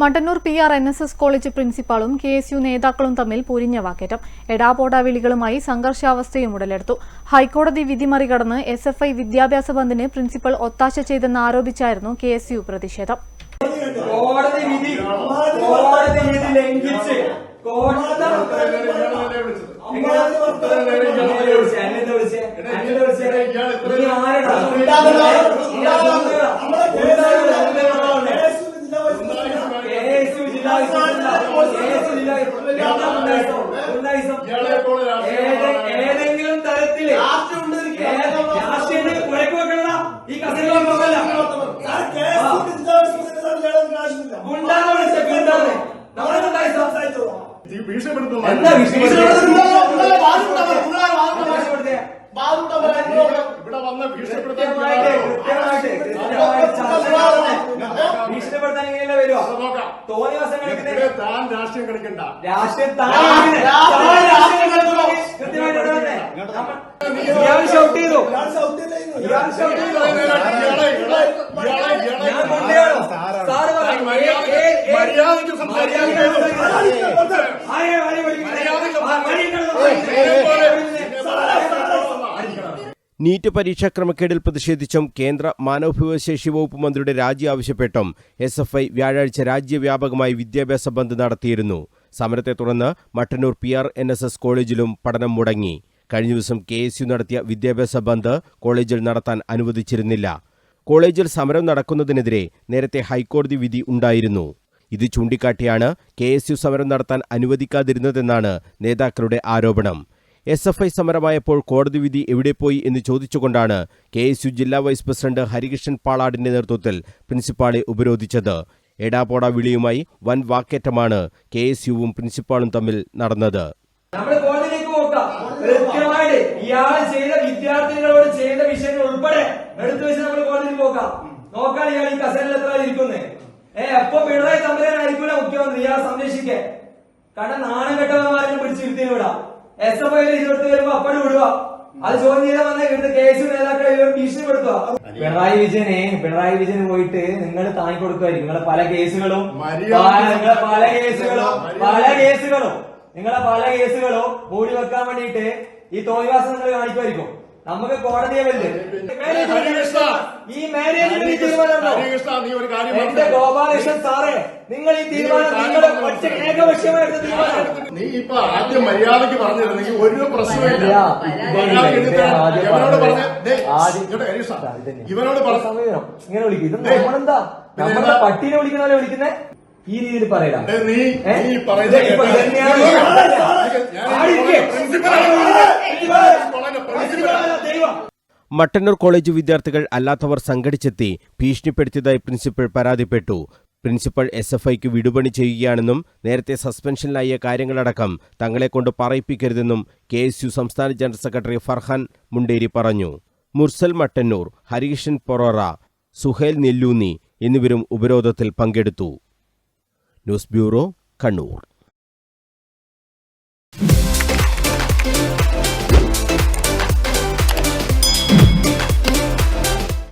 Mattannur P R N S S college പ്രിൻസിപ്പാളും K S U നേതാക്കളും തമ്മിൽ പൊരിഞ്ഞ വാക്കേറ്റം. എടാപോട വിളികളുമായി സംഘർഷാവസ്ഥയും ഉടലെടുത്തു. ഹൈക്കോടതി വിധി മറികടന്ന് എസ് എഫ് ഐ വിദ്യാഭ്യാസ ബന്ദിന് പ്രിൻസിപ്പൽ ഒത്താശ ചെയ്തെന്ന് ആരോപിച്ചായിരുന്നു കെ എസ് യു പ്രതിഷേധം. കോടതി വിധി കോടതി വിധി ലംഘിച്ച് കോടതി എങ്ങനെ? എന്നെ വിളിച്ചേ? എന്നെ വിളിച്ചേ? എന്നെ വിളിച്ചേ? നീ ആരെടാ? കേസ് ജില്ലാ കേസ് ജില്ലാ എന്താ ഉണ്ടായിട്ടോ? ഉണ്ടായിട്ടോ? ഏതെ- ഏതെങ്കിലും തരത്തിൽ രാഷ്ട്രീയത്തിന് കുഴക്ക് വെക്കണടാ. ഈ കസേരയിൽ നോക്കല്ല ഗുണ്ടാന്ന് വിളിച്ച ഗുണ്ടാന്ന് നമ്മളെന്തായിട്ടോ എന്താ ഭീഷണിപ്പെടുത്തിയ ഇവിടെ വന്ന് കൃത്യമായിട്ട് കൃത്യമായിട്ട് കൃത്യമായിട്ട് ചർച്ച നടത്തണം. ഭീഷണിപ്പെടുത്താൻ ഇങ്ങനെയല്ല വരുവാ തോന്നിയ ദിവസം കളിക്കുന്നത് താൻ രാഷ്ട്രീയം കളിക്കണ്ട രാഷ്ട്രീയം ഇയാൾ ഷൗട്ട് ചെയ്തു ഇയാൾ ഷൗട്ട് ചെയ്തു ഞാൻ കൊണ്ടുവരാണോ സാറ് പറയും മര്യാദയ്ക്ക് സംസാരിക്കാൻ നീറ്റ് പരീക്ഷാ ക്രമക്കേടിൽ പ്രതിഷേധിച്ചും കേന്ദ്ര മാനവവിഭവശേഷി വകുപ്പ് മന്ത്രിയുടെ രാജി ആവശ്യപ്പെട്ടും എസ് എഫ് ഐ വ്യാഴാഴ്ച രാജ്യവ്യാപകമായി വിദ്യാഭ്യാസ ബന്ദ് നടത്തിയിരുന്നു. സമരത്തെ തുടർന്ന് Mattannur P R N S S കോളേജിലും പഠനം മുടങ്ങി. കഴിഞ്ഞ ദിവസം കെ എസ് യു നടത്തിയ വിദ്യാഭ്യാസ ബന്ദ് കോളേജിൽ നടത്താൻ അനുവദിച്ചിരുന്നില്ല. കോളേജിൽ സമരം നടക്കുന്നതിനെതിരെ നേരത്തെ ഹൈക്കോടതി വിധി ഉണ്ടായിരുന്നു. ഇത് ചൂണ്ടിക്കാട്ടിയാണ് കെ എസ് യു സമരം നടത്താൻ അനുവദിക്കാതിരുന്നതെന്നാണ് നേതാക്കളുടെ ആരോപണം. എസ് എഫ് ഐ സമരമായപ്പോൾ കോടതി വിധി എവിടെ പോയി എന്ന് ചോദിച്ചുകൊണ്ടാണ് കെ എസ് യു ജില്ലാ വൈസ് പ്രസിഡന്റ് ഹരികൃഷ്ണൻ പാളാടിന്റെ നേതൃത്വത്തിൽ പ്രിൻസിപ്പാളെ ഉപരോധിച്ചത്. എടാപോട വിളിയുമായി വൻ വാക്കേറ്റമാണ് കെ എസ് യുവും പ്രിൻസിപ്പാളും തമ്മിൽ നടന്നത്. കൃത്യമായിട്ട് ചെയ്ത വിദ്യാർത്ഥികളോട് ചെയ്ത വിഷയങ്ങൾ എടുത്തു വെച്ച് നമ്മൾ എപ്പോ സംരക്ഷിക്കേ കാരണം നാണം കെട്ടവന്മാരും പിടിച്ചിരുത്തി എസ് എഫ് ഐയിൽ ഇരുപത്തി വരുമ്പോ അപ്പഴും വിടുക. അത് ജോയിൻ ചെയ്താൽ വന്ന ഇവിടുത്തെ കേസ് നേതാക്കളെ ഭീഷണി ഭീഷണിപ്പെടുത്തുക പിണറായി വിജയനെ പിണറായി വിജയൻ പോയിട്ട് നിങ്ങൾ താങ്ങി കൊടുക്കുമായിരിക്കും. നിങ്ങളെ പല കേസുകളും പല- നിങ്ങളെ പല കേസുകളും പല കേസുകളും നിങ്ങളെ പല കേസുകളും മൂടി വെക്കാൻ വേണ്ടിയിട്ട് ഈ തോന്നിവാസം നിങ്ങൾ കാണിക്കുമായിരിക്കും. നമുക്ക് കോടതിയെ ഹരികൃഷ്ണ. ഈ മാനേജ്മെന്റ് തീരുമാനമുണ്ടോ? നീ ഒരു കാര്യം എന്റെ. ഗോപാലകൃഷ്ണൻ സാറേ നിങ്ങൾ ഈ തീരുമാനം നിങ്ങൾ നീ ഇപ്പൊ ആദ്യം മര്യാദയ്ക്ക് പറഞ്ഞിരുന്നെങ്കിൽ ഒരു പ്രശ്നമില്ല ഇവനോട്. പറഞ്ഞ ഇവനോട് ഇങ്ങനെ വിളിക്കും ഇത് നമ്മളെന്താ നമ്മളെ പട്ടീനെ വിളിക്കുന്ന പോലെ വിളിക്കുന്നേ ഈ രീതിയിൽ പറയലാ നീ നീ പറയുന്നത് മട്ടന്നൂർ കോളേജ് വിദ്യാർത്ഥികൾ അല്ലാത്തവർ സംഘടിച്ചെത്തി ഭീഷണിപ്പെടുത്തിയതായി പ്രിൻസിപ്പൽ പരാതിപ്പെട്ടു പ്രിൻസിപ്പൽ എസ് എഫ് ഐക്ക് വിടുപണി ചെയ്യുകയാണെന്നും നേരത്തെ സസ്പെൻഷനിലായ കാര്യങ്ങളടക്കം തങ്ങളെക്കൊണ്ട് പറയിപ്പിക്കരുതെന്നും കെ എസ് യു സംസ്ഥാന ജനറൽ സെക്രട്ടറി ഫർഹാൻ മുണ്ടേരി പറഞ്ഞു. മുർസൽ മട്ടന്നൂർ ഹരികൃഷ്ണൻ പൊറോറ സുഹേൽ നെല്ലൂന്നി എന്നിവരും ഉപരോധത്തിൽ പങ്കെടുത്തു. News bureau Kannur.